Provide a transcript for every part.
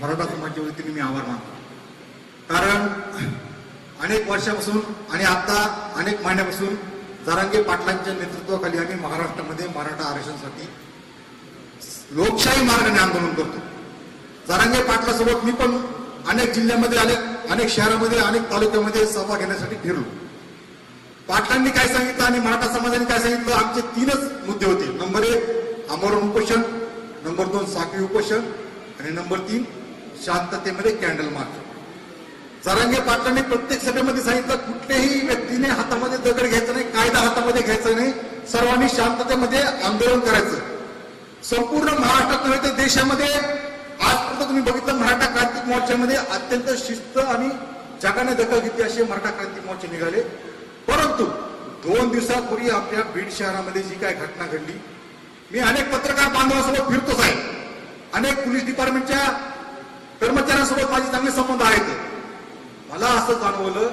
मराठा समाजाच्या वतीने मी आभार मानतो. कारण अनेक वर्षापासून आणि आता अनेक महिन्यापासून जरांगे पाटलांच्या नेतृत्वाखाली आम्ही महाराष्ट्रामध्ये मराठा आरक्षणासाठी लोकशाही मार्गाने आंदोलन करतो. जरांगे पाटलासोबत मी पण अनेक जिल्ह्यामध्ये अनेक अनेक शहरामध्ये अनेक तालुक्यामध्ये सभा घेण्यासाठी फिरलो. पाटलांनी काय सांगितलं आणि मराठा समाजाने काय सांगितलं? आमचे तीनच मुद्दे होते. नंबर एक आमरण उपोषण. नंबर दोन साखळी उपोषण. आणि नंबर तीन शांततेमध्ये कॅन्डल मार्च जरांगे पाटलांनी प्रत्येक सभेमध्ये सांगितलं कुठल्याही व्यक्तीने हातामध्ये दगड घ्यायचं नाही कायदा हातामध्ये घ्यायचा नाही सर्वांनी शांततेमध्ये आंदोलन करायचं. संपूर्ण महाराष्ट्रात नव्हे तर देशामध्ये आजपर्यंत तुम्ही बघितलं मराठा क्रांती मोर्चामध्ये अत्यंत शिस्त आणि जगाने दखल घेतली असे मराठा क्रांती मोर्चे निघाले. परंतु दोन दिवसापूर्वी आपल्या बीड शहरामध्ये जी काय घटना घडली मी अनेक पत्रकार बांधवांसोबत फिरतोच आहे अनेक पोलीस डिपार्टमेंटच्या कर्मचाऱ्यांसोबत माझे चांगले संबंध आहेत. मला असं जाणवलं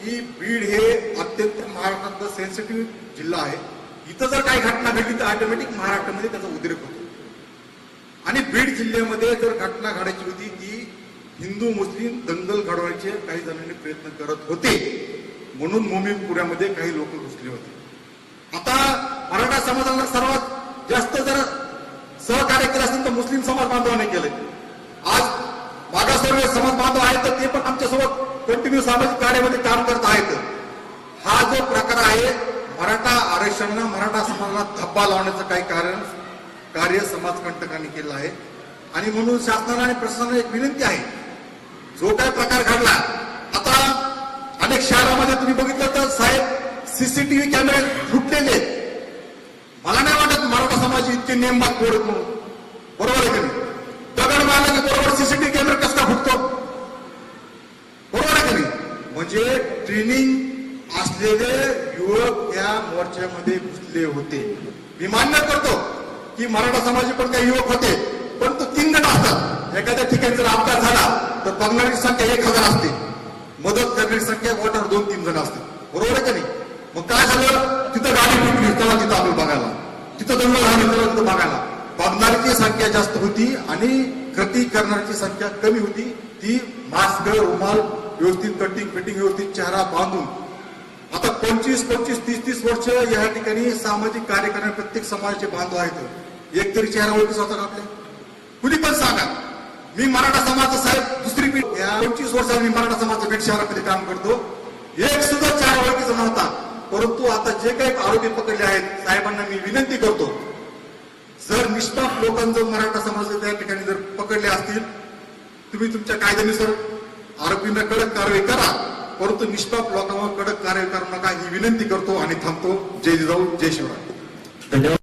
की बीड हे अत्यंत महाराष्ट्रातलं सेन्सिटिव्ह जिल्हा आहे. इथं जर काही घटना घडली तर ऑटोमॅटिक महाराष्ट्रामध्ये त्याचा उद्रेक होतो. आणि बीड जिल्ह्यामध्ये जर घटना घडायची होती ती हिंदू मुस्लिम दंगल घडवायचे काही जणांनी प्रयत्न करत होते. म्हणून मोमीनपुऱ्यामध्ये काही लोक घुसले होते. आता मराठा समाजाला सर्वात जास्त जर सहकार्य केलं असेल तर मुस्लिम समाज बांधवाने केले. आज मागासवर्गीय समाज बांधव आहेत तर ते पण आमच्यासोबत कंटिन्यू सामाजिक कार्यामध्ये काम करत आहेत. हा जो प्रकार आहे मराठा आरक्षण मराठा समाजाला धब्बा लावण्याचं काही कारण कार्य समाजकंटकांनी केलं आहे. आणि म्हणून शासनाला आणि प्रशासनाला एक विनंती आहे. जो काय प्रकार घडला आता अनेक शहरामध्ये तुम्ही बघितलं तर साहेब सीसीटीव्ही कॅमेरे फुटलेले आहेत. मला नाही वाटत मराठा समाज इतके नियम कोडत म्हणून. बरोबर आहे की नाही? दगड मारला की बरोबर सीसीटीव्ही कॅमेरा कसा का फुटतो? बरोबर आहे की नाही? म्हणजे ट्रेनिंग असलेले युवक या मोर्चामध्ये घुसले होते. मी मान्य करतो की मराठा समाजाचे पण काही युवक होते परंतु तीन गट असतात. एखाद्या ठिकाणी जर अपघात झाला तर बघणारी संख्या एक हजार असते. मदत करण्याची संख्या मोठ्यावर दोन तीन जण असते. बरोबर आहे का नाही? मग काय झालं? तिथं गाडी फुटली तेव्हा तिथं आलो बघायला. तिथं दंगल झाली तेव्हा तिथं बघायला. बघणाऱ्याची संख्या जास्त होती आणि कृती करणाऱ्याची संख्या कमी होती. ती मास्क रुमाल व्यवस्थित कटिंग फिटिंग व्यवस्थित चेहरा बांधून. आता पंचवीस पंचवीस तीस तीस वर्ष या ठिकाणी सामाजिक कार्य करणारे प्रत्येक समाजाचे बांधव आहेत. एक तरी चेहरा ओळखीचा होता का आपल्या? कुणी पण सांगा. मी मराठा समाजाचा साहेब दुसरी पीठ. या पंचवीस वर्षात मी मराठा समाजाच्या पेठ शहरामध्ये काम करतो. एक सुद्धा चेहरा ओळखीचा नव्हता. परंतु आता जे काही आरोपी पकडले आहेत साहेबांना मी विनंती करतो. जर निष्पाप लोकांचं मराठा समाज त्या ठिकाणी जर पकडले असतील तुम्ही तुमच्या कायद्यानुसार आरोपींना कडक कारवाई करा. परंतु निष्पाप लोकांवर कडक कारवाई करू नका ही विनंती करतो आणि थांबतो. जय जिजाऊ जय शिवराय. धन्यवाद.